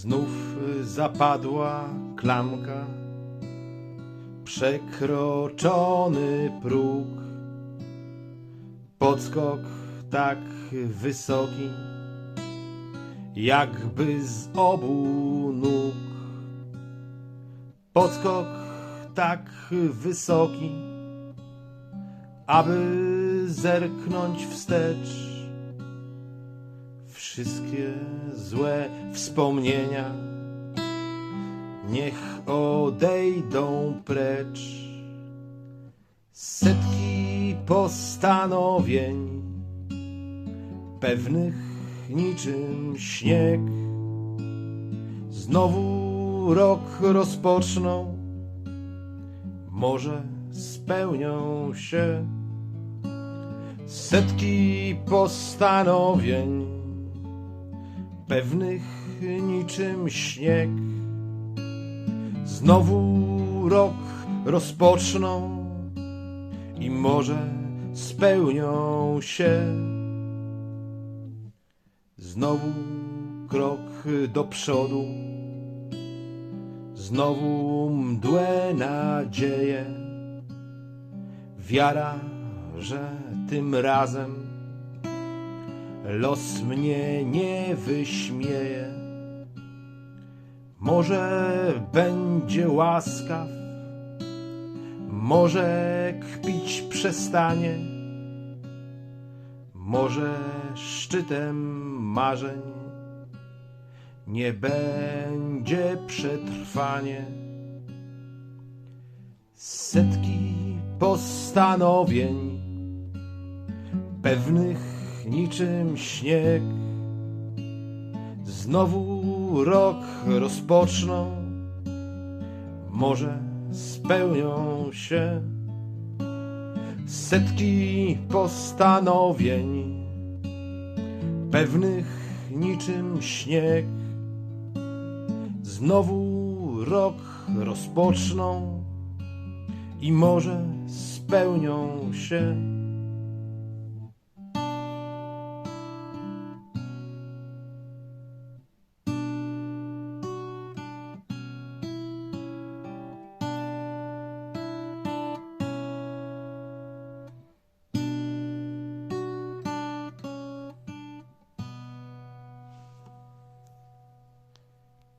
Znów zapadła klamka, przekroczony próg, podskok tak wysoki, jakby z obu nóg. Podskok tak wysoki, aby zerknąć wstecz. Wszystkie złe wspomnienia. Niech odejdą precz. Setki postanowień, pewnych niczym śnieg, znowu rok rozpoczną, może spełnią się. Setki postanowień, pewnych niczym śnieg. Znowu rok rozpoczną i może spełnią się. Znowu krok do przodu, znowu mdłe nadzieje, wiara, że tym razem los mnie nie wyśmieje. Może będzie łaskaw, może kpić przestanie, może szczytem marzeń nie będzie przetrwanie. Setki postanowień, pewnych niczym śnieg. Znowu rok rozpoczną, może spełnią się setki postanowień, pewnych niczym śnieg. Znowu rok rozpoczną i może spełnią się